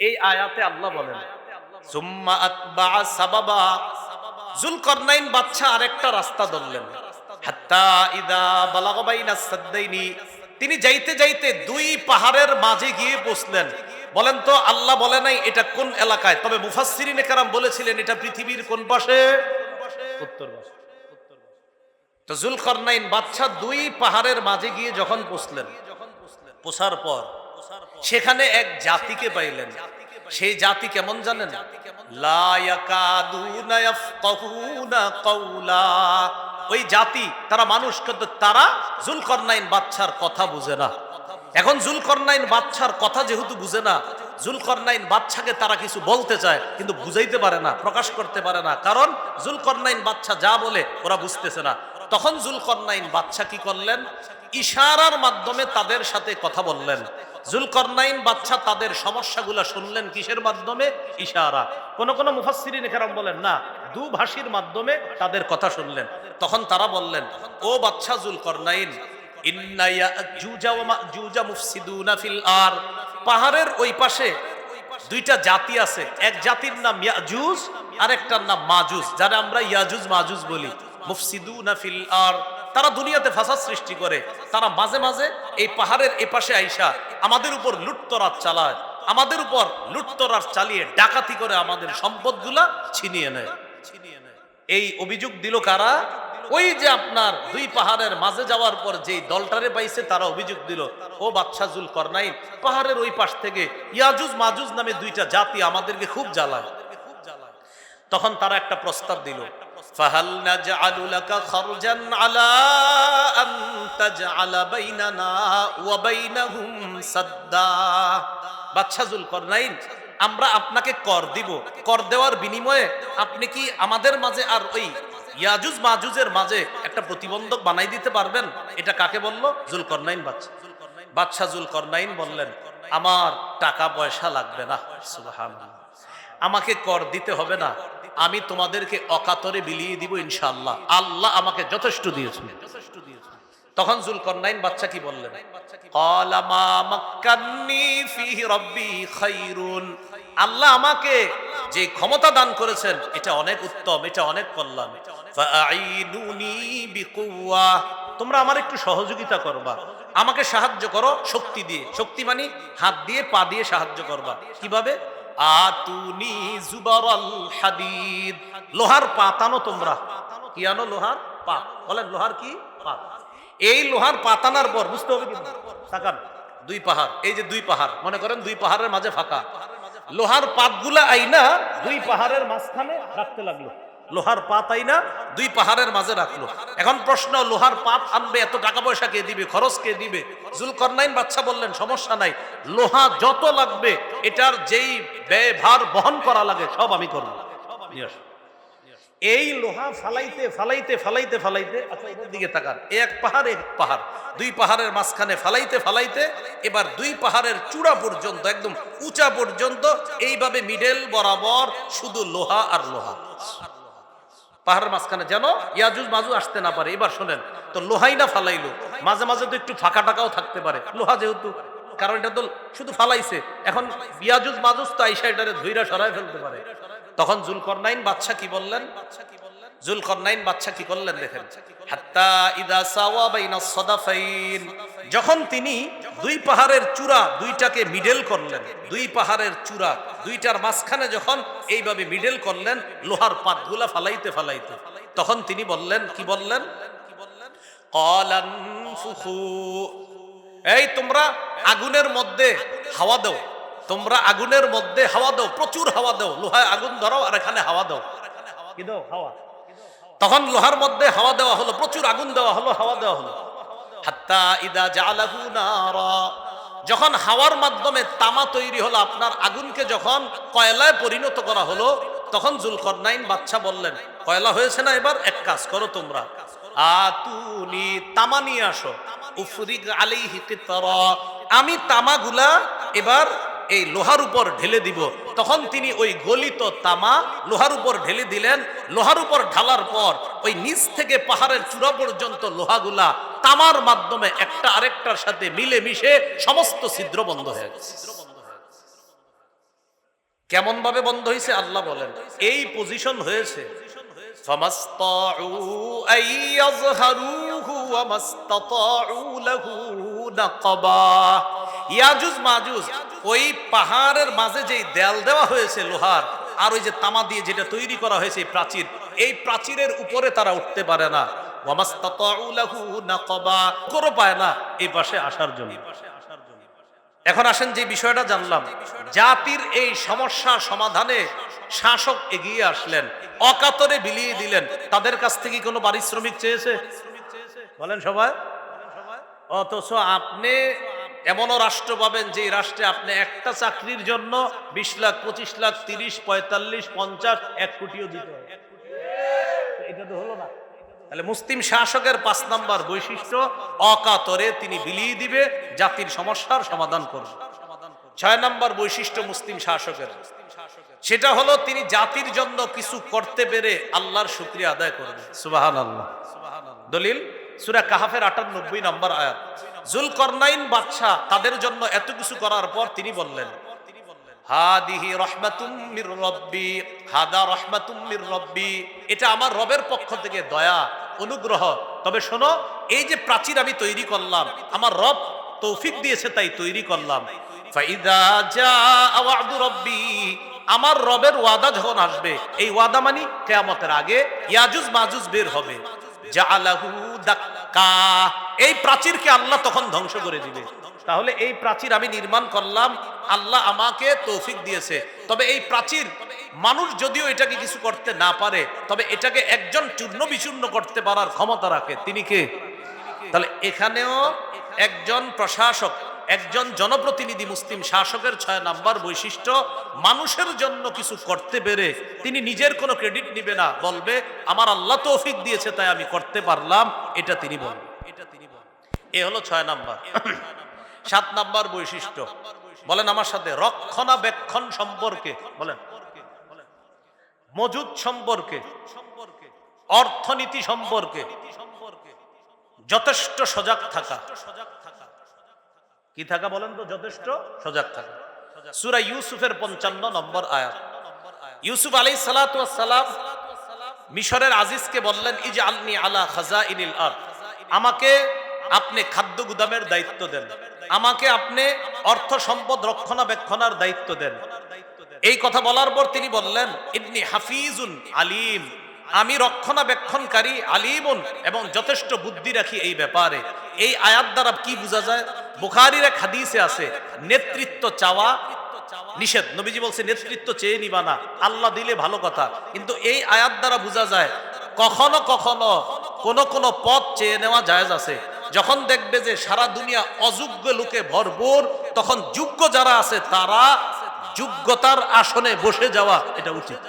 এই আয়াতে আল্লাহ বলেন, সুম্মা আতবা সাবাবা। জুলকরনাইন বাচ্চা আরেকটা রাস্তা ধরলেন। হাত্তা ইদা সাদ্দাইনি। তিনি যাইতে যাইতে দুই পাহাড়ের মাঝে গিয়ে বসলেন। বলেন তো, আল্লাহ বলে নাই এটা কোন এলাকায়? তবে মুফাসসিরিনে কারাম বলেছিলেন, এটা পৃথিবীর কোন পাশে? উত্তর তো জুলকরনাইন দুই পাহাড়ের মাঝে গিয়ে যখন বসলেন পোষার পর সেখানে এক জাতিকে পাইলেন। সেই জাতি কেমন জানেন। ওই জাতি তারা মানুষ কিন্তু তারা জুলকরনাইন বাচ্চার কথা বুঝে না। এখন জুলকরনাইন বাচ্চার কথা যেহেতু বুঝে না জুলকরনাইন বাচ্চাকে তারা কিছু বলতে চায় কিন্তু বুঝাইতে পারে না প্রকাশ করতে পারে না। কারণ জুলকরনাইন বাচ্চা যা বলে ওরা বুঝতেছে না। তখন জুলকরনাইন বাচ্চা কি করলেন? ইশারার মাধ্যমে তাদের সাথে কথা বললেন। জুলকরনাইন বাচ্চা তাদের সমস্যাগুলো শুনলেন কিসের মাধ্যমে? ইশারা। কোন কোন মুফাসসিরিন কেরাম বলেন, না দুভাষীর মাধ্যমে তাদের কথা শুনলেন। তখন তারা বললেন, ও বাচ্চা জুলকরনাইন পাহাড়ের ওই পাশে দুইটা জাতি আছে। এক জাতির নাম ইয়াজুজ, আরেকটার নাম মাজুজ যারা আমরা ইয়াজুজ মাজুজ বলি। মুফসিদুনা ফিল আর। তারা দুনিয়াতে ফাসাদ সৃষ্টি করে। তারা মাঝে মাঝে এই পাহাড়ের এপাশে আইসা আমাদের উপর লুটতরাজ চালায়, আমাদের উপর লুটতরাজ চালিয়ে ডাকাতি করে আমাদের সম্পদগুলা ছিনিয়ে নেয়। এই অভিযোগ দিল কারা? ওই যে আপনার দুই পাহাড়ের মাঝে যাওয়ার পর যেই দলটারে পাইছে, তারা অভিযোগ দিল, ও বাদশাহ জুল করনাইন পাহাড়ের ওই পাশ থেকে ইয়াজুজ মাজুজ নামে দুইটা জাতি আমাদেরকে খুব জ্বালায়। তখন তারা একটা প্রস্তাব দিল খরজান আলা আন তাজআলা বাইনানা ওয়া বাইনাহুম সাদ্দা। বাদশা জুলকরনাইন, আমরা আপনাকে কর দিব। কর দেওয়ার বিনিময়ে আপনি কি আমাদের মাঝে আর ওই ইয়াজুজ মাজুজের মাঝে একটা প্রতিবন্ধক বানাই দিতে পারবেন? এটা কাকে বলল? বাচ্চা বাদশা জুলকরনাইন বললেন, আমার টাকা পয়সা লাগবে না। আমাকে কর দিতে হবে না। আমি তোমাদেরকে অকাতরে বিলিয়ে দিব ইনশাআল্লাহ। আল্লাহ আমাকে যথেষ্ট দিয়েছেন। তখন জুলকরনাইন বাচ্চা কি বললেন? আল্লাহ আমাকে যে ক্ষমতা দান করেছেন, এটা অনেক উত্তম, এটা অনেক কল্যাণ। তোমরা আমার একটু সহযোগিতা করবা। আমাকে সাহায্য করো, শক্তি দিয়ে। শক্তি মানে হাত দিয়ে, পা দিয়ে সাহায্য করবা। কীভাবে? আতুনি জুবারাল হাদিদ। লোহার পাতানো তোমরা। কি আনো লোহার পা বলেন, লোহার কি পা এই লোহার পাতানার পর, বুঝতে হবে তাকান, দুই পাহাড়, এই যে দুই পাহাড়, মনে করেন দুই পাহাড়ের মাঝে ফাঁকা। লোহার পাতগুলা আইনা দুই পাহাড়ের মাঝখানে রাখতে লাগল। লোহার পাত না দুই পাহাড়ের মাঝে রাখল। এখন প্রশ্ন, লোহার পাত আনবে, এত টাকা পয়সা কে দিবে, খরচ কে দিবে? জুলকরনাইন বাচ্চা বললেন, সমস্যা নাই, লোহা যত লাগবে, এটার যেই ব্যয় ভার বহন করা লাগে, সব আমি করব। এই লোহা ফালাইতে ফালাইতে ফালাইতে ফালাইতে আচ্ছা দিকে তাকান। এক পাহাড় এক পাহাড়। দুই পাহাড়ের মাঝখানে ফালাইতে ফালাইতে, এবার দুই পাহাড়ের চূড়া পর্যন্ত, একদম উঁচা পর্যন্ত, এইভাবে মিডেল বরাবর শুধু লোহা আর লোহা। পাহাড়ের মাঝখানে যেন ইয়াজুজ মাজু আসতে না পারে। এবার শোনেন, তো লোহাই না ফালাইলো? মাঝে মাঝে তো একটু ফাঁকা টাকাও থাকতে পারে। লোহা যেহেতু, কারণ এটা তো শুধু ফালাইছে। এখন ইয়াজুজ মাজুজ তো আইসা এটারে ধৈরা সরাই ফেলতে পারে। তখন জুলকরনাইন বাচ্চা কি বললেন? জুলকরনাইন বাচ্চা কি করলেন দেখেন? হাত্তা ইদা সাওয়া বাইনা সদাফাইন। যখন তিনি দুই পাহাড়ের চূড়া দুইটাকে মিডল করলেন দুই পাহাড়ের চূড়া দুইটার মাঝখানে যখন এইভাবে মিডল করলেন লোহার পাতগুলা ফালাইতে ফালাইতে তখন তিনি বললেন কি বললেন? এই তোমরা আগুনের মধ্যে হাওয়া দাও তোমরা আগুনের মধ্যে হাওয়া দাও প্রচুর হাওয়া দাও লোহায় আগুন ধরো আর এখানে হাওয়া দাও। কি দাও হাওয়া? তখন লোহার মধ্যে হাওয়া দেওয়া হলো প্রচুর আগুন দেওয়া হলো হাওয়া দেওয়া হলো। হাত্তা ইদা জালাহু নারা। যখন হাওয়ার মাধ্যমে তামা তৈরি হলো, আপনার আগুনকে যখন কয়লায় পরিণত করা হলো, তখন জুলকর নাইন বাচ্চা বললেন, কয়লা হয়েছে না এবার? এক কাজ করো তোমরা। আতুনি তামা নিয়ে আসো। উফরিক আলাইহি কিতরা। আমি তামাগুলা এবার এই লোহার উপর ঢেলে দিব। তখন তিনি ওই গলিত তামা লোহার উপর ঢেলে দিলেন। লোহার উপর ঢালার পর ওই নিচ থেকে পাহাড়ের চূড়া পর্যন্ত লোহাগুলা তামার মাধ্যমে একটা আরেকটার সাথে মিলে মিশে সমস্ত ছিদ্র বন্ধ হয়ে গেছে। কেমন ভাবে বন্ধ হয়েছে আল্লাহ বলেন, এই পজিশন হয়েছে ইয়াজুজ মাজুজ, ওই পাহাড়ের মাঝে যেই দেয়াল দেওয়া হয়েছে লোহার, আর ওই যে তামা দিয়ে যেটা তৈরি করা হয়েছে এই প্রাচীর, এই প্রাচীরের উপরে তারা উঠতে পারে না। এখন আসেন যে বিষয়টা জানলাম, জাতির এই সমস্যা সমাধানে শাসক এগিয়ে আসলেন, অকাতরে বিলিয়ে দিলেন। তাদের কাছ থেকে কোনো পারিশ্রমিক চেয়েছে? বলেন সবাই। অথচ আপনি এমনও রাষ্ট্র পাবেন যে রাষ্ট্রে আপনি একটা চাকরির জন্য বিশ লাখ, পঁচিশ লাখ, তিরিশ, পঁয়তাল্লিশ, পঞ্চাশ, এক কোটিও দিতে হয় এটা তো হলো না। তাহলে মুসলিম শাসকের পাঁচ নাম্বার বৈশিষ্ট্য, অকাতরে তিনি বিলিয়ে দিবে, জাতির সমস্যার সমাধান করবে। ছয় নাম্বার বৈশিষ্ট্য মুসলিম শাসকের। সেটা হলো তিনি জাতির জন্য কিছু করতে পেরে আল্লাহর শুক্রিয়া আদায় করবে। সুবাহান আল্লাহ দলিল? সুরা কাহাফের আটানব্বই নম্বর আয়াত। জুল করনাইন বাদশাহ তাদের জন্য এত কিছু করার পর তিনি বললেন এটা আমার রবের পক্ষ থেকে দয়া, অনুগ্রহ। তবে শোনো, এই যে প্রাচীর আমি তৈরি করলাম, আমার রব তৌফিক দিয়েছে তাই তৈরি করলাম। ফাইদা আমার রবের ওয়াদা যখন আসবে, এই ওয়াদা মানি কেয়ামতের আগে ইয়াজুজ মাজুজ বের হবে। এই প্রাচীরকে আল্লাহ তখন ধ্বংস করে দিবে। তাহলে এই প্রাচীর আমি নির্মাণ করলাম, আল্লাহ আমাকে তৌফিক দিয়েছে। তবে এই প্রাচীর মানুষ যদিও এটাকে কিছু করতে না পারে, তবে এটাকে একজন চূর্ণ বিচূর্ণ করতে পারার ক্ষমতা রাখে। তিনি কে? তাহলে এখানেও একজন প্রশাসক একজন জনপ্রতিনিধি মুসলিম শাসকের ছয় নাম্বার বৈশিষ্ট্য, মানুষের জন্য কিছু করতে পেরে তিনি নিজের কোনো ক্রেডিট নিবে না, বলবে, আমার আল্লাহ তৌফিক দিয়েছে, তাই আমি করতে পারলাম। এটা তিনি বলবেন। এটা তিনি এ হলো ছয় নাম্বার। সাত নাম্বার বৈশিষ্ট্য। বলেন আমার সাথে, রক্ষণাবেক্ষণ সম্পর্কে, বলেন। মজুদ সম্পর্কে, অর্থনীতি সম্পর্কে যথেষ্ট সজাগ থাকা। কি থাকা বলেন তো? যথেষ্ট? সজাগ থাকা। সুরা ইউসুফের পঞ্চান্ন নম্বর আয়াত। ইউসুফ আলী সালাম মিশরের আজিজকে বললেন ইজ আলনি আলা খাজা ইনিল আমাকে আপনি খাদ্য গুদামের দায়িত্ব দেন। আমাকে আপনি অর্থ সম্পদ রক্ষণাবেক্ষণার দায়িত্ব দেন। এই কথা বলার পর তিনি বললেন, ইবনি হাফিজুন আলিম। আমি রক্ষণাবেক্ষণকারী, আলিমুন এবং যথেষ্ট বুদ্ধি রাখি এই ব্যাপারে। এই আয়াত দ্বারা কি বোঝা যায়? বুখারির এক হাদিসে আছে, নেতৃত্ব চাওয়া নিষেধ। নবীজি বলছে, নেতৃত্ব চেয়ে নিবা না, আল্লাহ দিলে ভালো কথা। কিন্তু এই আয়াত দ্বারা বোঝা যায়, কখনো কখনো কোন কোন পথ চেয়ে নেওয়া জায়েজ আছে। যখন দেখবে যে সারা দুনিয়া অযোগ্য লোকে ভরপুর, তখন যোগ্য যারা আছে, তারা যোগ্যতার আসনে বসে যাওয়া, এটা উচিত।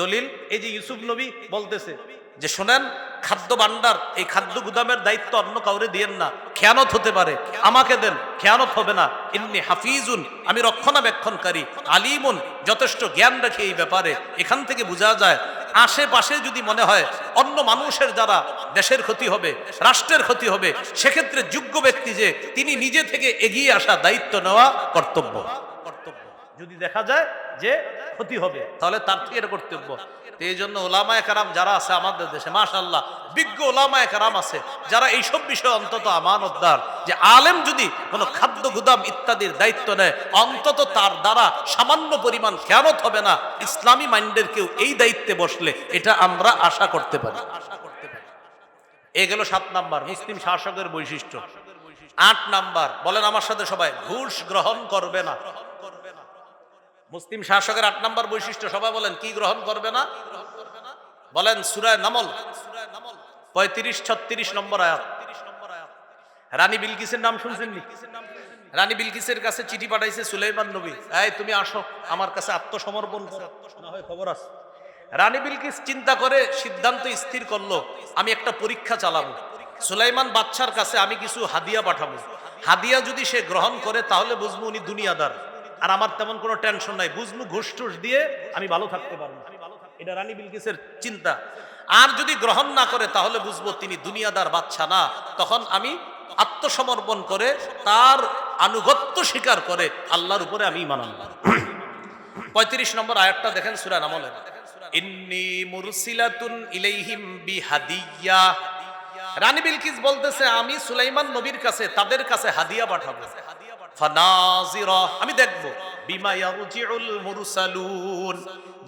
দলিল, এই যে ইউসুফ নবী বলতেছে যে শোনেন, খাদ্য ভান্ডার এই খাদ্য গুদামের দায়িত্ব অন্য কাউরে দিয়েন না। খেয়ানত হতে পারে। আমাকে দেন, খেয়ানত হবে না। ইন্নি হাফিজুন, আমি রক্ষণাবেক্ষণকারী, আলিমুন, যথেষ্ট জ্ঞান রাখি এই ব্যাপারে। এখান থেকে বোঝা যায়, আশেপাশে যদি মনে হয়, অন্য মানুষের দ্বারা দেশের ক্ষতি হবে, রাষ্ট্রের ক্ষতি হবে, সেক্ষেত্রে যোগ্য ব্যক্তি যে, তিনি নিজে থেকে এগিয়ে আসা দায়িত্ব নেওয়া কর্তব্য। কর্তব্য। যদি দেখা যায় যে ক্ষতি হবে, তাহলে তার থেকে এটা কর্তব্য। এই জন্য ওলামায় কারাম যারা আছে আমাদের দেশে মাশাল্লাহ বিজ্ঞ ওলামায় কারাম আছে, যারা এইসব বিষয়ে অন্তত আমানতদার, যে আলেম যদি কোনো খাদ্য গুদাম ইত্যাদির দায়িত্ব নেয়, অন্তত তার দ্বারা সামান্য পরিমাণ খেয়ানত হবে না। ইসলামী মাইন্ডের কেউ এই দায়িত্বে বসলে এটা আমরা আশা করতে পারি। এ গেল সাত নাম্বার, মুসলিম শাসকের বৈশিষ্ট্য। আট নাম্বার, বলেন আমার সাথে সবাই, ঘুষ গ্রহণ করবে না। মুসলিম শাসকের আট নম্বর বৈশিষ্ট্য, সবাই বলেন, কি গ্রহণ করবে না? বলেন, সুরায় নামল। পঁয়ত্রিশ, ছত্রিশ নম্বর আয়াত। রানী বিলকিসের নাম শুনছেন রানী বিলকিসের কাছে চিঠি পাঠাইছে সুলাইমান নবী। এই, তুমি আসো, আমার কাছে আত্মসমর্পণ খবর আছে। রানী বিলকিস চিন্তা করে সিদ্ধান্ত স্থির করল, আমি একটা পরীক্ষা চালাবো। সুলাইমান বাচ্চার কাছে আমি কিছু হাদিয়া পাঠাবো। হাদিয়া যদি সে গ্রহণ করে, তাহলে বুঝব উনি দুনিয়াদার। আর আমার তেমন কোনো টেনশন নাই। বুঝব ঘুষ টুস দিয়ে আমি ভালো থাকতে পারব। এটা রানী বিলকিসের চিন্তা। আর যদি গ্রহণ না করে তাহলে বুঝব তিনি দুনিয়াদার বাচ্চা না। তখন আমি আত্মসমর্পণ করে তার আনুগত্য স্বীকার করে আল্লাহর উপরে আমি আনলাম পঁয়ত্রিশ নম্বর আয়াতটা দেখেন সুরা নামলের ইন্নি মুরসিলাতুন ইলাইহিম বিহাদিয়া। রানী বিলকিস বলতেছে, আমি সুলাইমান নবীর কাছে, তাদের কাছে হাদিয়া পাঠাবো। আমি দেখব।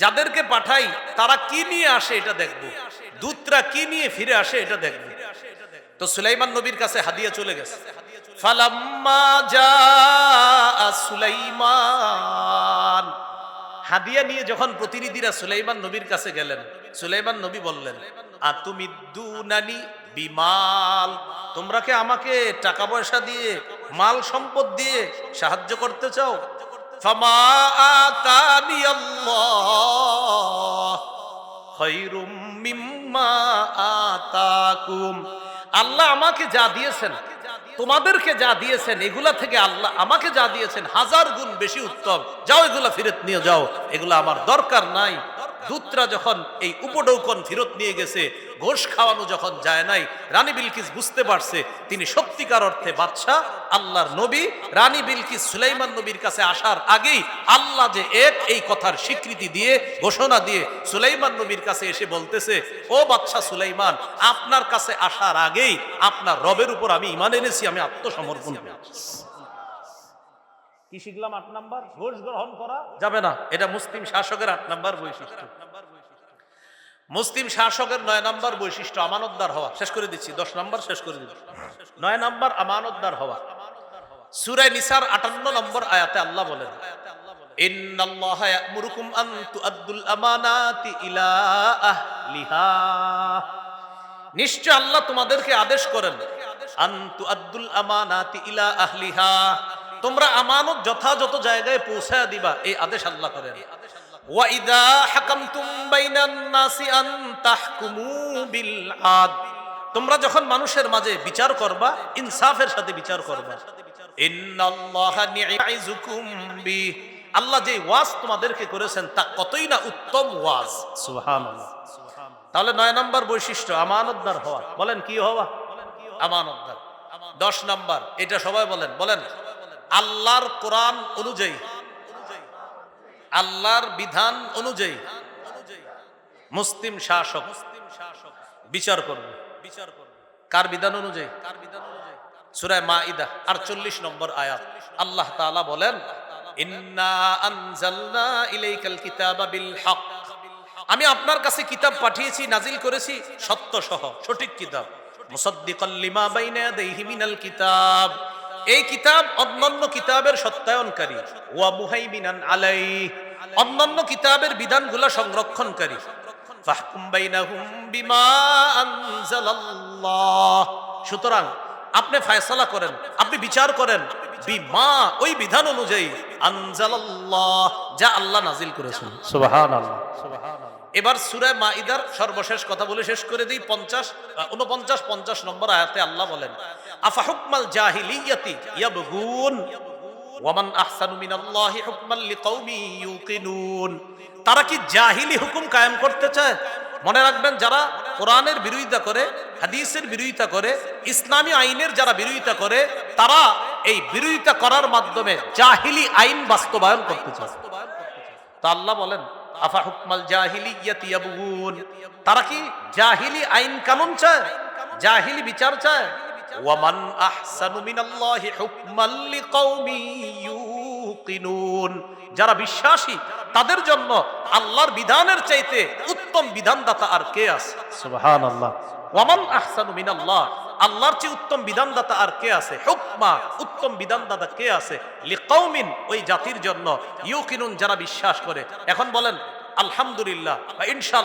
যাদেরকে পাঠাই, তারা কি নিয়ে আসে এটা দেখব। দূতরা কি নিয়ে ফিরে আসে এটা দেখব। তো সুলাইমান নবীর কাছে হাদিয়া চলে গেছে। সুলাইমান। হাদিয়া নিয়ে যখন প্রতিনিধিরা সুলাইমান নবীর কাছে গেলেন, সুলাইমান নবী বললেন আতুমি দুনানি বিমাল? তোমরা কি আমাকে টাকা পয়সা দিয়ে মাল সম্পদ দিয়ে সাহায্য করতে চাও? আল্লাহ আমাকে যা দিয়েছেন, তোমাদেরকে যা দিয়েছেন, এগুলা থেকে আল্লাহ আমাকে যা দিয়েছেন, হাজার গুণ বেশি উত্তম। যাও এগুলা ফিরত নিয়ে যাও, এগুলা আমার দরকার নাই। দূতরা যখন এই উপডৌকন ফিরত নিয়ে গেছে, ঘোষ খাওয়ানো যখন যায় নাই, রানী বিলকিস বুঝতে পারছে, তিনি সত্যিকার অর্থে বাদশাহ, আল্লাহর নবী। রানী বিলকিস সুলাইমান নবীর কাছে আসার আগেই আল্লাহ যে এক এই কথার স্বীকৃতি দিয়ে, ঘোষণা দিয়ে সুলাইমান নবীর কাছে এসে বলতেছে, ও বাদশাহ সুলাইমান, আপনার কাছে আসার আগেই আপনার রবের উপর আমি ইমান এনেছি, আমি আত্মসমর্পণ করেছি। কি শিখলাম আট নাম্বার? ঘোষ গ্রহণ করা। যাবে না। এটা মুসলিম শাসকের আট নাম্বার বৈশিষ্ট্য। মুসলিম শাসকের নয় নাম্বার বৈশিষ্ট্য আমানতদার হওয়া। শেষ করে দিচ্ছি। দশ নাম্বার শেষ করে দিচ্ছি। নয় নাম্বার আমানতদার হওয়া। সুরায় নিসার আটান্ন নম্বর আয়াতে আল্লাহ বলেন নিশ্চয় আল্লাহ তোমাদেরকে আদেশ করেন আন্তু আব্দুল আমানাতি ইলা আহলিহা। তোমরা আমানত যথাযথ জায়গায় পৌঁছায় দিবা এই আদেশ আল্লাহ করেন। ওয়া ইদা হাকামতুম বাইনান নাসি আন তাহকুমু বিল আদ। তোমরা যখন মানুষের মাঝে বিচার করবা ইনসাফের সাথে বিচার করবা। আল্লাহ যে ওয়াজ তোমাদেরকে করেছেন তা কতই না উত্তম ওয়াজ। সুবহানাল্লাহ। তাহলে নয় নম্বর বৈশিষ্ট্য আমানতদার হওয়া? বলেন কি হওয়া? আমানতদার। দশ নম্বর এটা সবাই বলেন। বলেন আল্লাহর কোরআন অনুযায়ী, আল্লাহর বিধান অনুযায়ী মুসলিম শাসক বিচার করবে। বিচার করবে কার বিধান অনুযায়ী? কার বিধান অনুযায়ী সুরায় মাইদা আটচল্লিশ নম্বর আয়াত। আল্লাহ তাআলা বলেন আমি আপনার কাছে কিতাব পাঠিয়েছি, নাজিল করেছি, সত্য সহ, সঠিক কিতাব। মুসাদ্দিকাল লিমা বাইনা ইয়াদাইহি মিনাল কিতাব। এই কিতাব অন্যান্য কিতাবের সত্যায়নকারী। ওয়া মুহাইমিনান আলাই অন্যান্য কিতাবের বিধানগুলো সংরক্ষণকারী। ফাহকুম বাইনাহুম বিমা আনজালাল্লাহ। সুতরাং আপনি ফয়সালা করেন, আপনি বিচার করেন, বিমা, ওই বিধান অনুযায়ী আনজালাল্লাহ, যা আল্লাহ নাজিল করেছেন। সুবহানাল্লাহ। এবার সুরায় মাইদার সর্বশেষ কথা বলে শেষ করে দিই, পঞ্চাশ উনপঞ্চাশ পঞ্চাশ নম্বর আয়াতে আল্লাহ বলেন, আফাহুকমাল জাহিলিয়াতি ইয়াবগুন, ওয়ামান আহসানু মিনাল্লাহি হুকমান লিকাউমি ইউকিনুন। তারা কি জাহিলি হুকুম কায়েম করতে চায়? মনে রাখবেন, যারা কোরআনের বিরোধিতা করে, হাদিসের বিরোধিতা করে, ইসলামী আইনের যারা বিরোধিতা করে, তারা এই বিরোধিতা করার মাধ্যমে জাহিলি আইন বাস্তবায়ন করতে চায়। তা আল্লাহ বলেন আফা হুকমাল জাহিলিয়াতি ইয়াবগুন। তারা কি জাহিলি আইন কানুন চায়? জাহিলি বিচার চায়? ওয়ামান আহসানু মিনাল্লাহি হুকমান লিকাউমি ইউকিনুন। যারা বিশ্বাসী তাদের জন্য আল্লাহর বিধানের চাইতে উত্তম বিধানদাতা আর কে আছে? সুবহানাল্লাহ। ওয়ামান আহসানু মিনাল্লাহ। আল্লাহর চেয়ে উত্তম বিধানদাতা আর কে আছে? হুকমা, উত্তম বিধানদাতা কে আছে? লিকাউমিন ওই জাতির জন্য। ইউকিনুন, যারা বিশ্বাস করে। এখন বলেন, আলহামদুলিল্লাহ, বা ইনশাআল্লাহ।